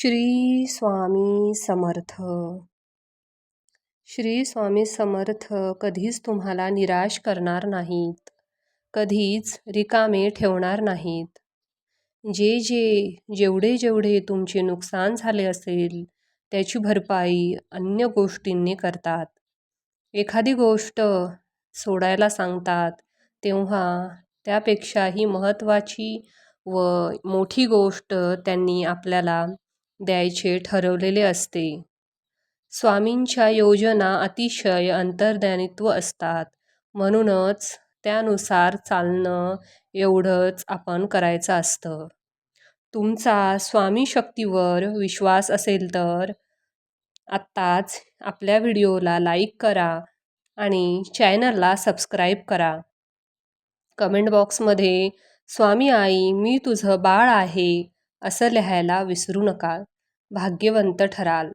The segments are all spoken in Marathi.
श्री स्वामी समर्थ. श्री स्वामी समर्थ कधीच तुम्हाला निराश करणार नाहीत. कधीच रिकामे ठेवणार नाहीत. जे जे जेवढे जेवढे तुमचे नुकसान झाले असेल त्याची भरपाई अन्य गोष्टींनी करतात. एखादी गोष्ट सोडायला सांगतात तेव्हा त्यापेक्षाही महत्त्वाची व मोठी गोष्ट त्यांनी आपल्याला द्यायचे ठरवलेले असते. स्वामींच्या योजना अतिशय अंतर्ज्ञानित्व असतात. म्हणूनच त्यानुसार चालणं एवढंच आपण करायचं असतं. तुमचा स्वामी शक्तीवर विश्वास असेल तर आत्ताच आपल्या व्हिडिओला लाईक करा आणि चॅनलला सबस्क्राईब करा. कमेंट बॉक्समध्ये स्वामी आई मी तुझं बाळ आहे. असं लिहायला विसरू नका. भाग्यवंत ठराल.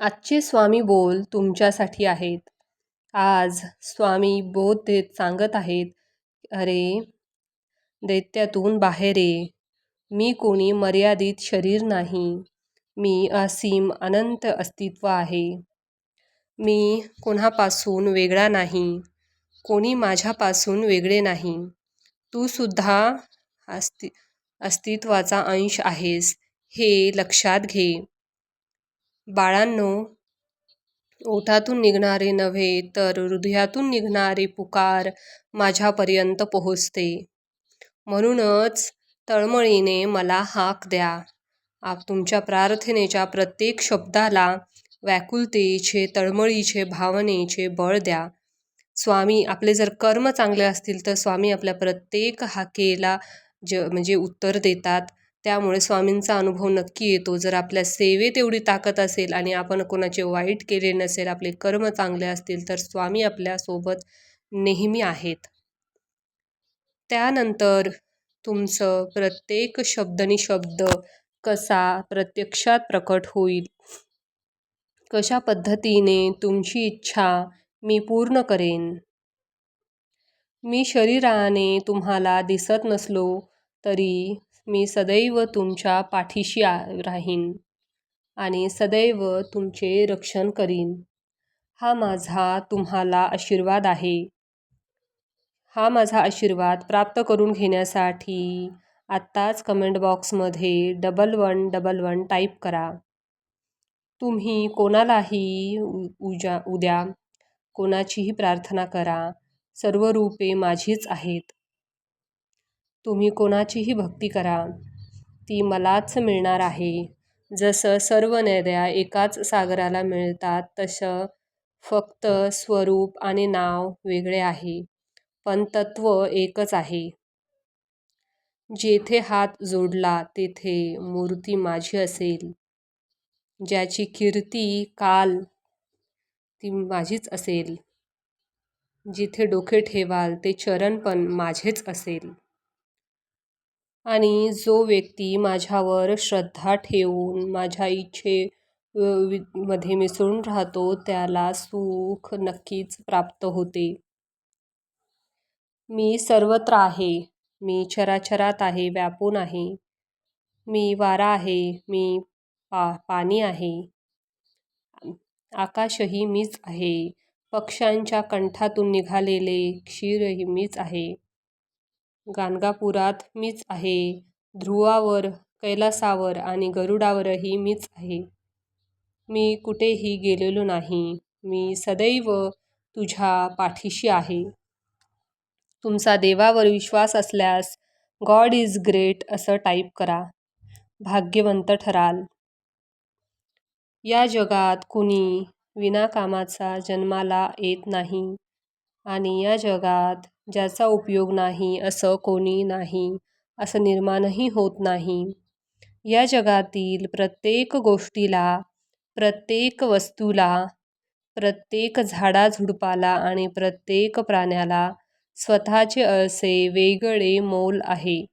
आजचे स्वामी बोल तुमच्यासाठी आहेत. आज स्वामी बोध देत सांगत आहेत अरे दैत्यातून बाहेर ये. मी कोणी मर्यादित शरीर नाही. मी असीम अनंत अस्तित्व आहे. मी कोणापासून वेगळा नाही. कोणी माझ्यापासून वेगळे नाही. तू सुद्धा अस्ति अस्तित्वाचा अंश आहेस हे लक्षात घे. बाळांनो ओठातून निघणारे नव्हे तर हृदयातून निघणारे पुकार माझ्यापर्यंत पोहोचते. म्हणूनच तळमळीने मला हाक द्या. आप तुमच्या प्रार्थनेच्या प्रत्येक शब्दाला व्याकुलतेचे तळमळीचे भावनेचे बळ द्या. स्वामी आपले जर कर्म चांगले असतील तर स्वामी आपल्या प्रत्येक हाकेला ज म्हणजे उत्तर देतात. त्यामुळे स्वामींचा अनुभव नक्की येतो. जर आपल्या सेवेत एवढी ताकद असेल आणि आपण कोणाचे वाईट केले नसेल आपले कर्म चांगले असतील तर स्वामी आपल्यासोबत नेहमी आहेत. त्यानंतर तुमचं प्रत्येक शब्दनी शब्द कसा प्रत्यक्षात प्रकट होईल? कशा पद्धतीने तुमची इच्छा मी पूर्ण करेन? मी शरीराने तुम्हाला दिसत नसलो तरी मी सदैव तुमच्या पाठीशी राहीन आणि सदैव तुमचे रक्षण करीन. हा माझा तुम्हाला आशीर्वाद आहे. हा माझा आशीर्वाद प्राप्त करून घेण्यासाठी आत्ताच कमेंट बॉक्समध्ये double one double one type करा. तुम्ही कोणालाही उजा उद्या कोणाचीही प्रार्थना करा. सर्व रूपे माझीच आहेत. तुम्ही कोणाचीही भक्ती करा. ती मलाच मिळणार आहे. जसं सर्व नद्या एकाच सागराला मिळतात तसं फक्त स्वरूप आणि नाव वेगळे आहे पण तत्व एकच आहे. जेथे हात जोडला तेथे मूर्ती माझी असेल. ज्याची कीर्ती काल ती माझीच असेल. जिथे डोके ठेवाल ते चरण पण माझेच असेल. आणि जो व्यक्ती माझ्यावर श्रद्धा ठेवून माझ्या इच्छे मध्ये मिसळून राहतो त्याला सुख नक्कीच प्राप्त होते. मी सर्वत्र आहे. मी चराचरात आहे व्यापून आहे. मी वारा आहे मी पा पाणी आहे. आकाशही मीच आहे. पक्ष्यांच्या कंठातून निघालेले क्षीरही मीच आहे. गाणगापुरात मीच आहे. ध्रुवावर कैलासावर आणि गरुडावरही मीच आहे. मी कुठेही गेलेलो नाही. मी सदैव तुझ्या पाठीशी आहे. तुमचा देवावर विश्वास असल्यास गॉड इज ग्रेट असं टाईप करा. भाग्यवंत ठराल. या जगात कुणी विनाकामाचा जन्माला येत नाही आणि या जगात ज्याचा उपयोग नाही असं कोणी नाही असं निर्माणही होत नाही. या जगातील प्रत्येक गोष्टीला प्रत्येक वस्तूला प्रत्येक झाडाझुडपाला आणि प्रत्येक प्राण्याला स्वतःचे असे वेगळे मोल आहे.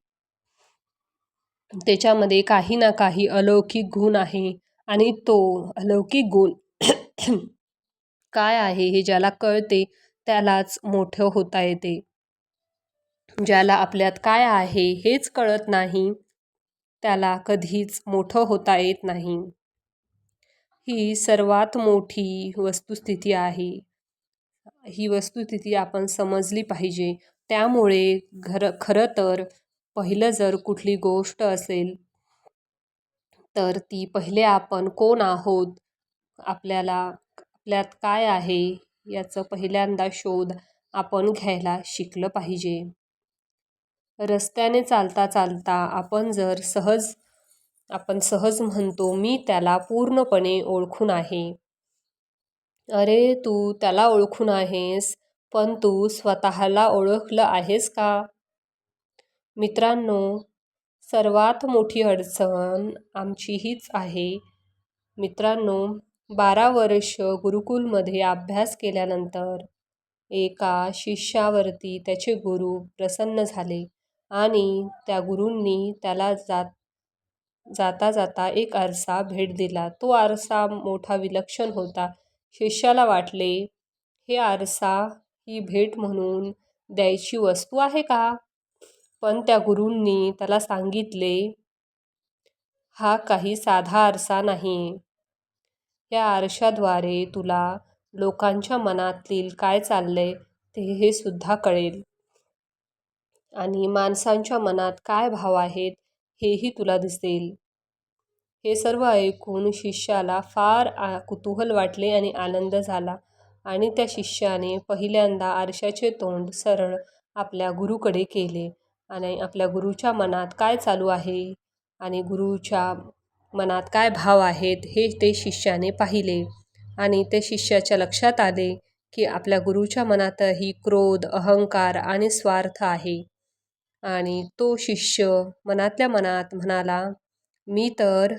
त्याच्यामध्ये काही ना काही अलौकिक गुण आहे आणि तो अलौकिक गुण काय आहे हे ज्याला कळते त्यालाच मोठं होता येते. ज्याला आपल्यात काय आहे हेच कळत नाही त्याला कधीच मोठं होता येत नाही. ही सर्वात मोठी वस्तुस्थिती आहे. ही वस्तुस्थिती आपण समजली पाहिजे. त्यामुळे घर खरं तर पहिलं जर कुठली गोष्ट असेल तर ती पहिले आपण कोण आहोत? आपल्याला आपल्यात काय आहे? याचं पहिल्यांदा शोध आपण घ्यायला शिकलं पाहिजे. रस्त्याने चालता चालता आपण जर सहज आपण सहज म्हणतो मी त्याला पूर्णपणे ओळखून आहे. अरे तू त्याला ओळखून आहेस पण तू स्वतःला ओळखलं आहेस का? मित्रांनो सर्वात मोठी अडचण आमची हीच आहे. मित्रांनो बारा वर्ष गुरुकुलमध्ये अभ्यास केल्यानंतर एका शिष्यावरती त्याचे गुरु प्रसन्न झाले आणि त्या गुरूंनी त्याला जात जाता जाता एक आरसा भेट दिला. तो आरसा मोठा विलक्षण होता. शिष्याला वाटले हे आरसा ही भेट म्हणून द्यायची वस्तू आहे का? पण त्या गुरूंनी त्याला सांगितले हा काही साधा आरसा नाही. या आरशाद्वारे तुला लोकांच्या मनातील काय चाललंय ते हे सुद्धा कळेल. आणि माणसांच्या मनात काय भाव आहेत हेही तुला दिसेल. हे सर्व ऐकून शिष्याला फार आ कुतूहल वाटले आणि आनंद झाला आणि त्या शिष्याने पहिल्यांदा आरशाचे तोंड सरळ आपल्या गुरुकडे केले. आणि आपल्या गुरुच्या मनात काय चालू आहे? आणि गुरुच्या मनात काय भाव आहेत हे ते शिष्याने पाहिले. आणि ते शिष्याच्या लक्षात आले की आपल्या गुरुच्या मनातही क्रोध अहंकार आणि स्वार्थ आहे. आणि तो शिष्य मनातल्या मनात म्हणाला मी तर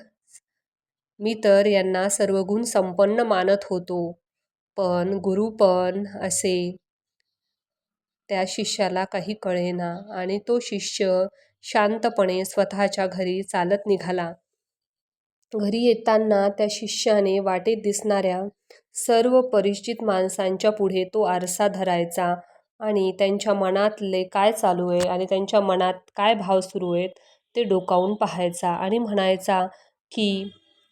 मी तर यांना सर्व गुण संपन्न मानत होतो. पण गुरु पण असे त्या शिष्याला काही कळेना. आणि तो शिष्य शांतपणे स्वतःच्या घरी चालत निघाला. घरी येताना त्या शिष्याने वाटेत दिसणाऱ्या सर्व परिचित माणसांच्या पुढे तो आरसा धरायचा आणि त्यांच्या मनातले काय चालू आहे आणि त्यांच्या मनात काय भाव सुरू आहेत ते डोकावून पाहायचा आणि म्हणायचा की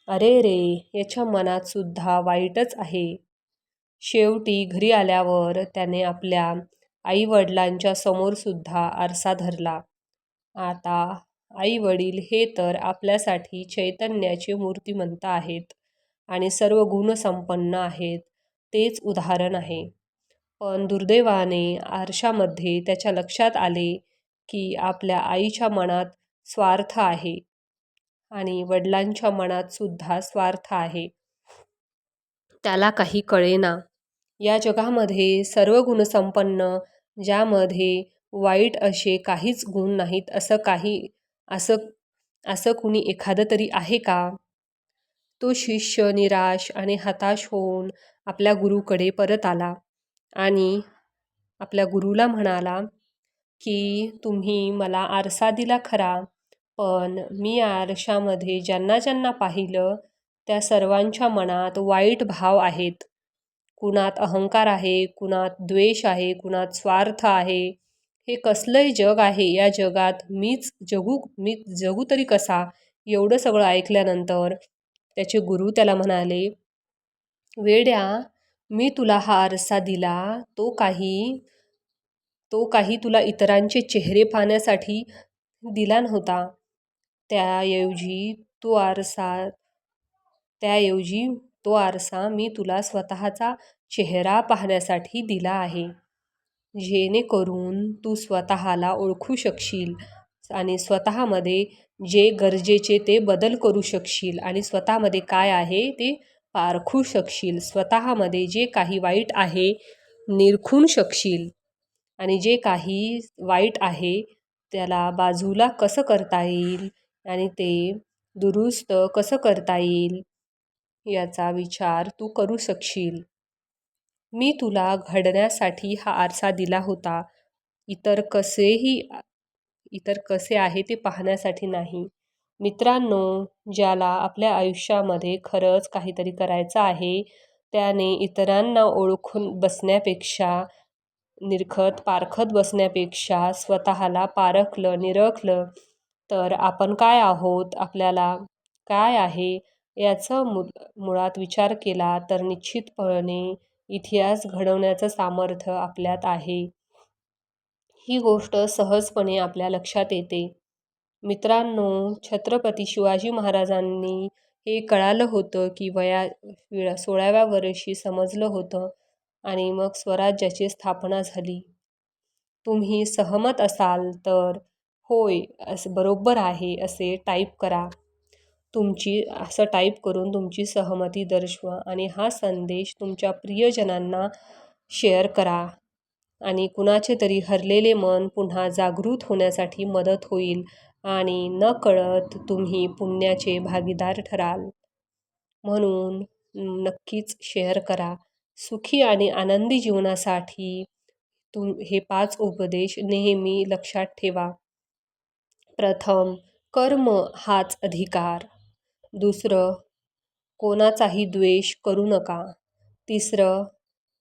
अरे रे याच्या मनात सुद्धा वाईटच आहे. शेवटी घरी आल्यावर त्याने आपल्या आईवडिलांच्या समोरसुद्धा आरसा धरला. आता आईवडील हे तर आपल्यासाठी चैतन्याचे मूर्तिमंत आहेत आणि सर्व गुणसंपन्न आहेत तेच उदाहरण आहे. पण दुर्दैवाने आरशामध्ये त्याच्या लक्षात आले की आपल्या आईच्या मनात स्वार्थ आहे आणि वडिलांच्या मनात सुद्धा स्वार्थ आहे. त्याला काही कळेना. या जगामध्ये सर्व गुणसंपन्न ज्यामध्ये वाईट असे काहीच गुण नाहीत असं काही असं असं कुणी एखादं तरी आहे का? तो शिष्य निराश आणि हताश होऊन आपल्या गुरुकडे परत आला आणि आपल्या गुरुला म्हणाला की तुम्ही मला आरसा दिला खरा पण मी आरशामध्ये ज्यांना ज्यांना पाहिलं त्या सर्वांच्या मनात वाईट भाव आहेत. कुणात अहंकार आहे कुणात द्वेष आहे कुणात स्वार्थ आहे हे कसलंही जग आहे या जगात मीच जगू मी जगू तरी कसा? एवढं सगळं ऐकल्यानंतर त्याचे गुरु त्याला म्हणाले वेड्या मी तुला हा आरसा दिला तो काही तो काही तुला इतरांचे चेहरे पाहण्यासाठी दिला नव्हता. त्याऐवजी तो आरसा त्याऐवजी तो आरसा मी तुला स्वतःचा चेहरा पाहण्यासाठी दिला आहे. जेणेकरून तू स्वतःला ओळखू शकशील आणि स्वतःमध्ये जे गरजेचे ते बदल करू शकशील आणि स्वतःमध्ये काय आहे ते पारखू शकशील. स्वतःमध्ये जे काही वाईट आहे निरखून शकशील. आणि जे काही वाईट आहे त्याला बाजूला कसं करता येईल आणि ते दुरुस्त कसं करता येईल याचा विचार तू करू शकशील. मी तुला घडण्यासाठी हा आरसा दिला होता. इतर कसेही इतर कसे आहे ते पाहण्यासाठी नाही. मित्रांनो ज्याला आपल्या आयुष्यामध्ये खरंच काहीतरी करायचं आहे त्याने इतरांना ओळखून बसण्यापेक्षा निरखत पारखत बसण्यापेक्षा स्वतःला पारखलं निरखलं तर आपण काय आहोत? आपल्याला काय आहे? याचं मु मुळात विचार केला तर निश्चितपणे इतिहास घडवण्याचं सामर्थ्य आपल्यात आहे. ही गोष्ट सहजपणे आपल्या लक्षात येते. मित्रांनो छत्रपती शिवाजी महाराजांनी हे कळालं होतं की वया वेळा सोळाव्या वर्षी समजलं होतं आणि मग स्वराज्याची स्थापना झाली. तुम्ही सहमत असाल तर होय असं बरोबर आहे असे टाईप करा. तुमची असं टाईप करून तुमची सहमती दर्शवा आणि हा संदेश तुमच्या प्रियजनांना शेअर करा. आणि कुणाचे तरी हरलेले मन पुन्हा जागृत होण्यासाठी मदत होईल आणि नकळत तुम्ही पुण्याचे भागीदार ठराल. म्हणून नक्कीच शेअर करा. सुखी आणि आनंदी जीवनासाठी तुम हे पाच उपदेश नेहमी लक्षात ठेवा. प्रथम कर्म हाच अधिकार. दुसरं कोणाचाही द्वेष करू नका. तिसरं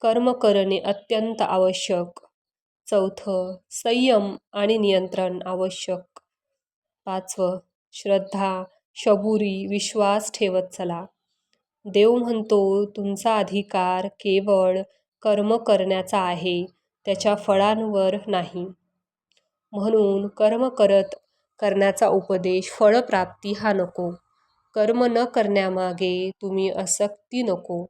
कर्म करणे अत्यंत आवश्यक. चौथं संयम आणि नियंत्रण आवश्यक. पाचवं श्रद्धा शबुरी विश्वास ठेवत चला. देव म्हणतो तुमचा अधिकार केवळ कर्म करण्याचा आहे त्याच्या फळांवर नाही. म्हणून कर्म करत करण्याचा उपदेश फळप्राप्ती हा नको. कर्म न करण्यामागे तुम्ही आसक्ती नको.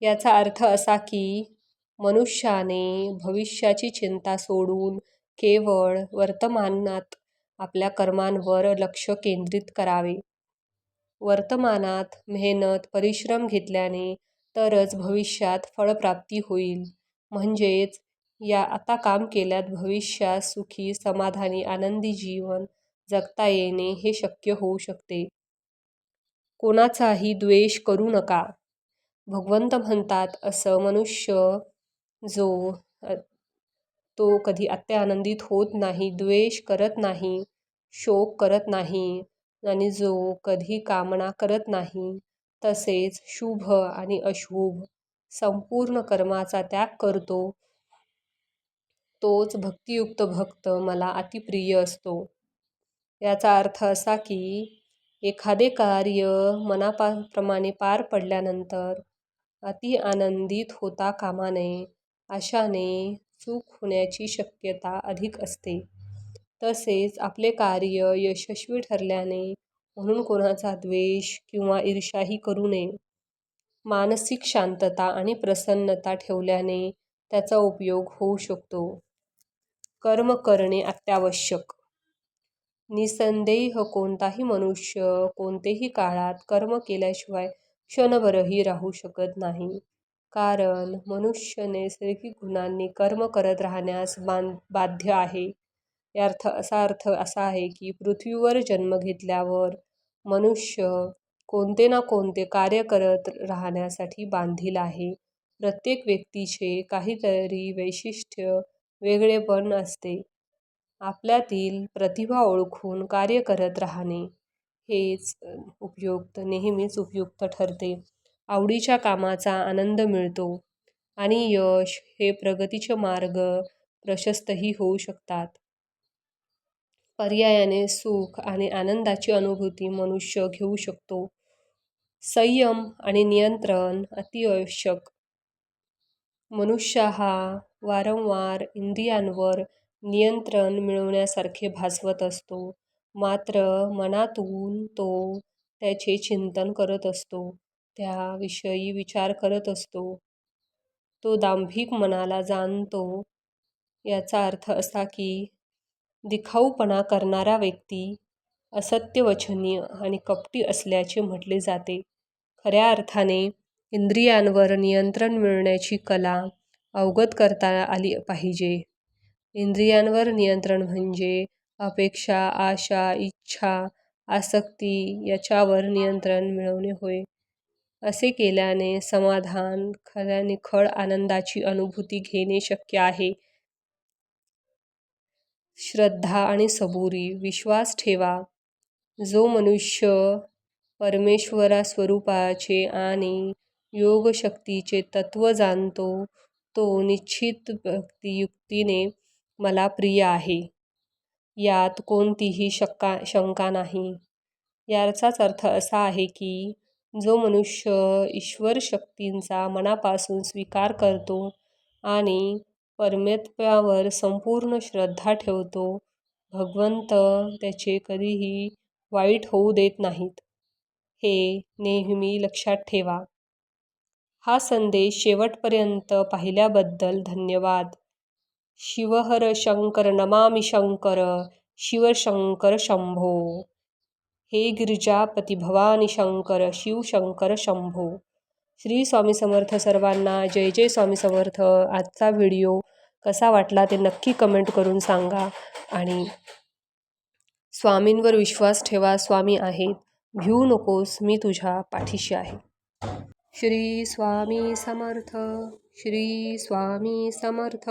याचा अर्थ असा की मनुष्याने भविष्याची चिंता सोडून केवळ वर्तमानात आपल्या कर्मांवर लक्ष केंद्रित करावे. वर्तमानात मेहनत परिश्रम घेतल्याने तरच भविष्यात फळप्राप्ती होईल. म्हणजेच या आता काम केल्यात भविष्यात सुखी समाधानी आनंदी जीवन जगता येणे हे शक्य होऊ शकते. कोणाचाही द्वेष करू नका. भगवंत म्हणतात असं मनुष्य जो तो कधी अत्यानंदित होत नाही द्वेष करत नाही शोक करत नाही आणि जो कधी कामना करत नाही तसेच शुभ आणि अशुभ संपूर्ण कर्माचा त्याग करतो. तोच भक्तियुक्त भक्त मला अतिप्रिय असतो. याचा अर्थ असा की एखादे कार्य मनापाप्रमाणे पार पडल्यानंतर अति आनंदित होता कामा नये अशाने चूक होण्याची शक्यता अधिक असते. तसेच आपले कार्य यशस्वी ठरल्याने म्हणून कोणाचा द्वेष किंवा ईर्ष्याही करू नये. मानसिक शांतता आणि प्रसन्नता ठेवल्याने त्याचा उपयोग होऊ शकतो. कर्म करणे अत्यावश्यक. निसंदेह कोणताही मनुष्य कोणतेही काळात कर्म केल्याशिवाय क्षणभरही राहू शकत नाही. कारण मनुष्य नैसर्गिक गुणांनी कर्म करत राहण्यास बां बाध्य आहे. यार्थ असा अर्थ असा आहे की पृथ्वीवर जन्म घेतल्यावर मनुष्य कोणते ना कोणते कार्य करत राहण्यासाठी बांधील आहे. प्रत्येक व्यक्तीचे काहीतरी वैशिष्ट्य वेगळेपण असते. आपल्यातील प्रतिभा ओळखून कार्य करत राहणे हेच उपयुक्त नेहमीच उपयुक्त ठरते. आवडीच्या कामाचा आनंद मिळतो आणि यश हे प्रगतीचे मार्ग प्रशस्तही होऊ शकतात. पर्यायाने सुख आणि आनंदाची अनुभूती मनुष्य घेऊ शकतो. संयम आणि नियंत्रण अतिआवश्यक. मनुष्य हा वारंवार इंद्रियांवर नियंत्रण मिळवण्यासारखे भासवत असतो. मात्र मनातून तो त्याचे चिंतन करत असतो. त्याविषयी विचार करत असतो. तो दांभिक मनाला जाणतो. याचा अर्थ असा की दिखाऊपणा करणारा व्यक्ती असत्यवचनी आणि कपटी असल्याचे म्हटले जाते. खऱ्या अर्थाने इंद्रियांवर नियंत्रण मिळवण्याची कला अवगत करता आली पाहिजे. इंद्रियांवर नियंत्रण म्हणजे अपेक्षा आशा इच्छा आसक्ती याच्यावर नियंत्रण मिळवणे होय. असे केल्याने समाधान खऱ्या निखळ आनंदाची अनुभूती घेणे शक्य आहे. श्रद्धा आणि सबुरी विश्वास ठेवा. जो मनुष्य परमेश्वरास्वरूपाचे आणि योगशक्तीचे तत्त्व जाणतो तो निश्चित भक्तियुक्तीने मला प्रिय आहे. यात कोणतीही शक्का शंका नाही. याचाच अर्थ असा आहे की जो मनुष्य ईश्वर शक्तींचा मनापासून स्वीकार करतो आणि परमेत्वावर संपूर्ण श्रद्धा ठेवतो भगवंत त्याचे कधीही वाईट होऊ देत नाहीत. हे नेहमी लक्षात ठेवा. हा संदेश शेवटपर्यंत पाहिल्याबद्दल धन्यवाद. शिवहर शंकर नमामि शंकर शिवशंकर शंभो। हे गिरिजापती भवानी शंकर शिवशंकर शंभो। श्री स्वामी समर्थ सर्वांना जय जय स्वामी समर्थ. आजचा व्हिडिओ कसा वाटला ते नक्की कमेंट करून सांगा आणि स्वामींवर विश्वास ठेवा स्वामी आहेत. घेऊ नकोस मी तुझ्या पाठीशी आहे. श्री स्वामी समर्थ श्री स्वामी समर्थ.